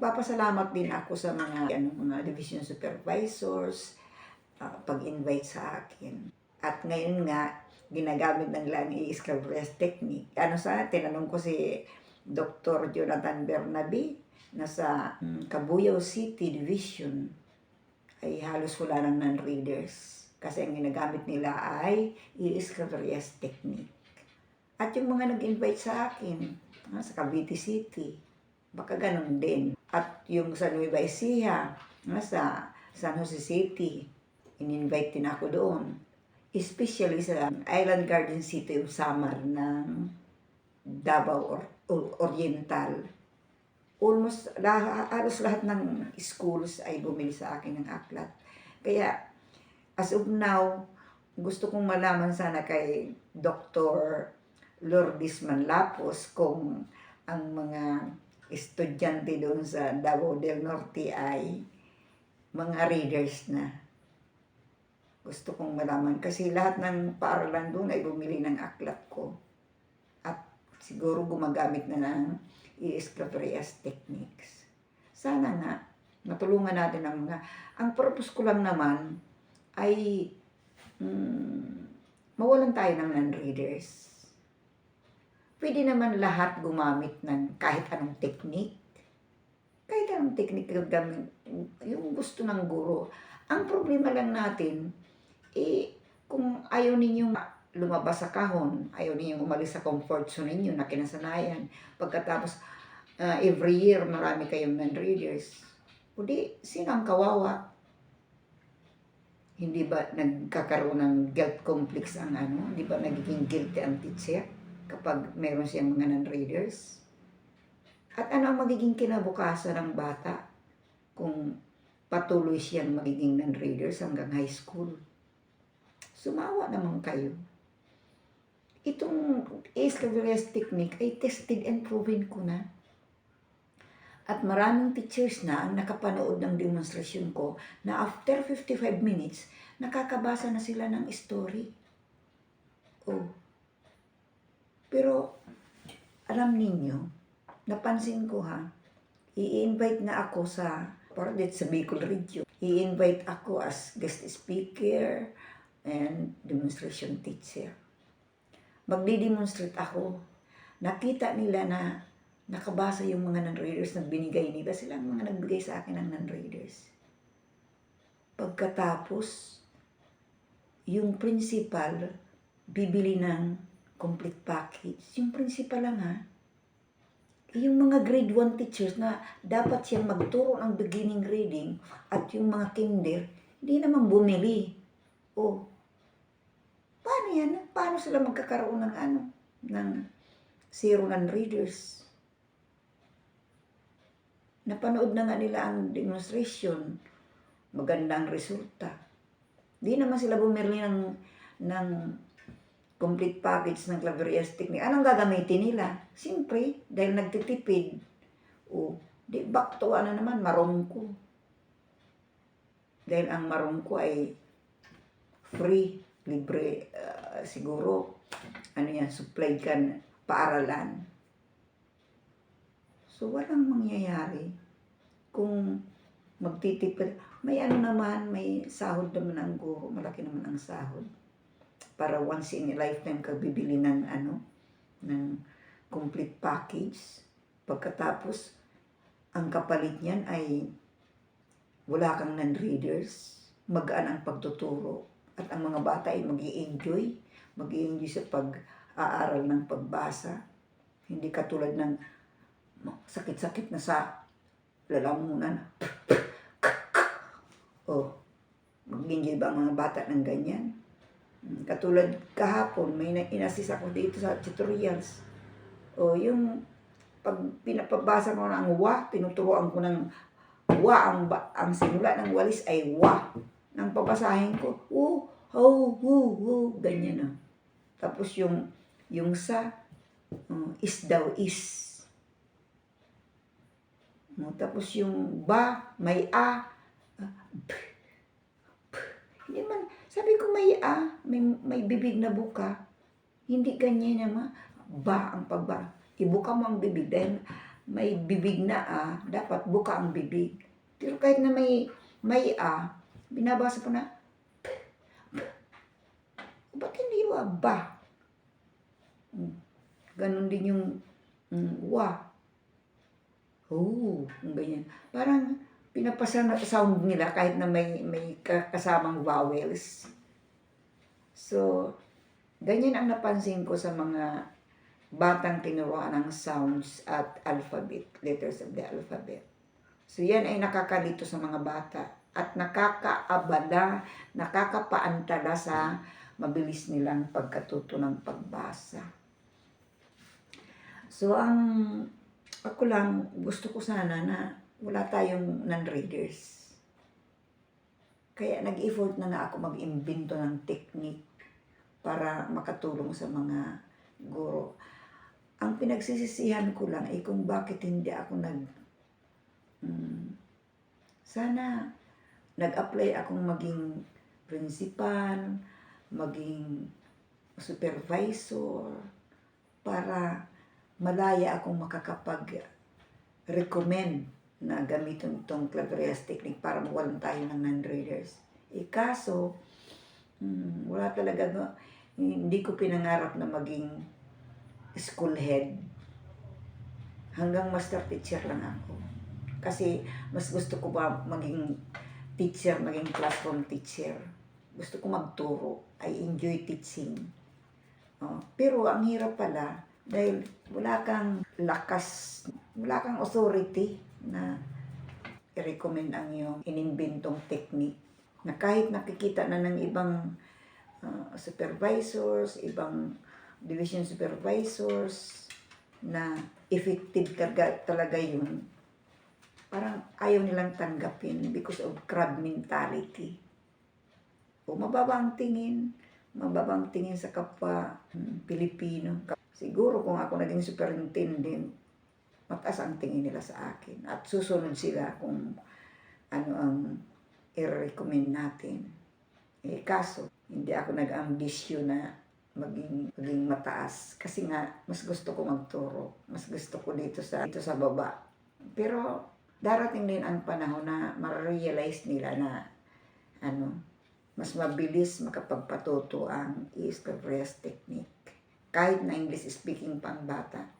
Magpapasalamat din ako sa mga ano, mga division supervisors ah, pag-invite sa akin. At ngayon nga, ginagamit na nila ang i-sclerosis technique. Ano sa tinanong ko si Dr. Jonathan Bernabe na sa mm, Cabuyao City Division ay halos wala ng non-readers. Kasi ang ginagamit nila ay i-sclerosis technique. At yung mga nag-invite sa akin, ah, sa Cavite City, baka ganun din. At yung sa Nueva Ecija, sa San Jose City, in-invite din ako doon. Especially sa Island Garden City of Samar ng Davao or, or- Oriental. Almost lah, halos lahat ng schools ay bumili sa akin ng aklat. Kaya as of now, gusto kong malaman sana kay Dr. Lourdes Manlapos kung ang mga estudyante doon sa Davao del Norte ay mga readers na. Gusto kong malaman kasi lahat ng paaralan doon ay bumili ng aklat ko. At siguro gumagamit na ng i-esclatorias techniques. Sana nga, matulungan natin ang mga... Ang purpose ko lang naman ay mm, mawalan tayo ng non-readers. Pwede naman lahat gumamit ng kahit anong technique. Kahit anong technique gamit, yung gusto ng guro. Ang problema lang natin, eh, kung ayaw ninyong lumabas sa kahon, ayaw ninyong umalis sa comfort zone ninyo na kinasanayan, pagkatapos ah, every year marami kayong non-readers, o di, sino ang kawawa? Hindi ba nagkakaroon ng guilt complex ang ano? Hindi ba nagiging guilty ang teacher kapag meron siyang mga non-readers? At ano ang magiging kinabukasan ng bata kung patuloy siyang magiging non-readers hanggang high school? Sumawa naman kayo. Itong ACE technique ay tested and proven ko na. At maraming teachers na ang nakapanood ng demonstration ko na after 55 minutes, nakakabasa na sila ng story. Oh. Pero, alam ninyo, napansin ko ha, i-invite nga ako sa, para dito sa Bicol Radio, i-invite ako as guest speaker and demonstration teacher. Magdi-demonstrate ako. Nakita nila na nakabasa yung mga non-readers na binigay nila. Sila ang mga nagbigay sa akin ng non-readers. Pagkatapos, yung principal, bibili ng complete package. Yung principal lang ha. Yung mga grade 1 teachers na dapat siyang magturo ng beginning reading at yung mga kinder, hindi naman bumili. Oh, paano yan? Paano sila magkakaroon ng ano? Ng zero non-readers? Napanood na nga nila ang demonstration. Maganda ang resulta. Di naman sila bumili ng, ng complete package ng Claverias Technique. Anong gagamitin nila? Siyempre, dahil nagtitipid. O, di back to ano naman, marongko. Dahil ang marongko ay free, libre, ah, siguro, ano yan, supply kan paaralan. So, walang mangyayari kung magtitipid. May ano naman, may sahod naman ang guro. Malaki naman ang sahod. Para once in a lifetime ka bibili ng ano, ng complete package. Pagkatapos, ang kapalit niyan ay wala kang non-readers, magaan ang pagtuturo, at ang mga bata ay mag enjoy mag enjoy sa pag-aaral ng pagbasa. Hindi katulad ng sakit-sakit na sa lalamunan. oh, mag-enjoy ba ang mga bata ng ganyan? Katulad kahapon, may na- inassist ako dito sa tutorials. O yung pag pinapabasa ko ng wa, tinuturoan ko ng wa, ang, ang simula ng walis ay wa. Nang pabasahin ko, wu, ho, hu, hu, ganyan na. Tapos yung, yung sa, uh, is daw is. No, tapos yung ba, may a. p. Hindi man, sabi ko may a, may, may bibig na buka. Hindi ganyan naman. Ba ang pagba. Ibuka mo ang bibig dahil may bibig na A, dapat buka ang bibig. Pero kahit na may may A, binabasa ko na, ba't hindi wa ba? Mm, Ganon din yung mm, wa. Oh, yung ganyan. Parang pinapasa na sound nila kahit na may, may ka- kasamang vowels. So, ganyan ang napansin ko sa mga batang tinuruan ng sounds at alphabet, letters of the alphabet. So, yan ay nakakalito sa mga bata at nakakaabala, nakakapaantala sa mabilis nilang pagkatuto ng pagbasa. So, ang ako lang, gusto ko sana na wala tayong non-readers. Kaya nag-effort na nga ako mag-imbento ng technique para makatulong sa mga guro. Ang pinagsisisihan ko lang ay kung bakit hindi ako nag... mm, sana nag-apply akong maging principal, maging supervisor, para malaya akong makakapag-recommend na gamitin itong Claverias technique para mawalan tayo ng non-readers. Eh kaso, mm, wala talaga, hindi ko pinangarap na maging school head. Hanggang master teacher lang ako. Kasi mas gusto ko ba maging teacher, maging classroom teacher. Gusto ko magturo. I enjoy teaching. Oh, pero ang hirap pala dahil wala kang lakas, wala kang authority na i-recommend ang iyong inimbentong technique na kahit nakikita na ng ibang uh, supervisors, ibang division supervisors na effective talaga, talaga yun, parang ayaw nilang tanggapin because of crab mentality. O mababa ang tingin, mababang tingin sa kapwa hmm, Pilipino. Siguro kung ako naging superintendent, mataas ang tingin nila sa akin. At susunod sila kung ano ang i-recommend natin. Eh kaso, hindi ako nag-ambisyon na maging, maging mataas. Kasi nga, mas gusto ko magturo. Mas gusto ko dito sa, dito sa baba. Pero, darating din ang panahon na ma-realize nila na ano, mas mabilis makapagpatuto ang East Rest technique. Kahit na English speaking pang bata.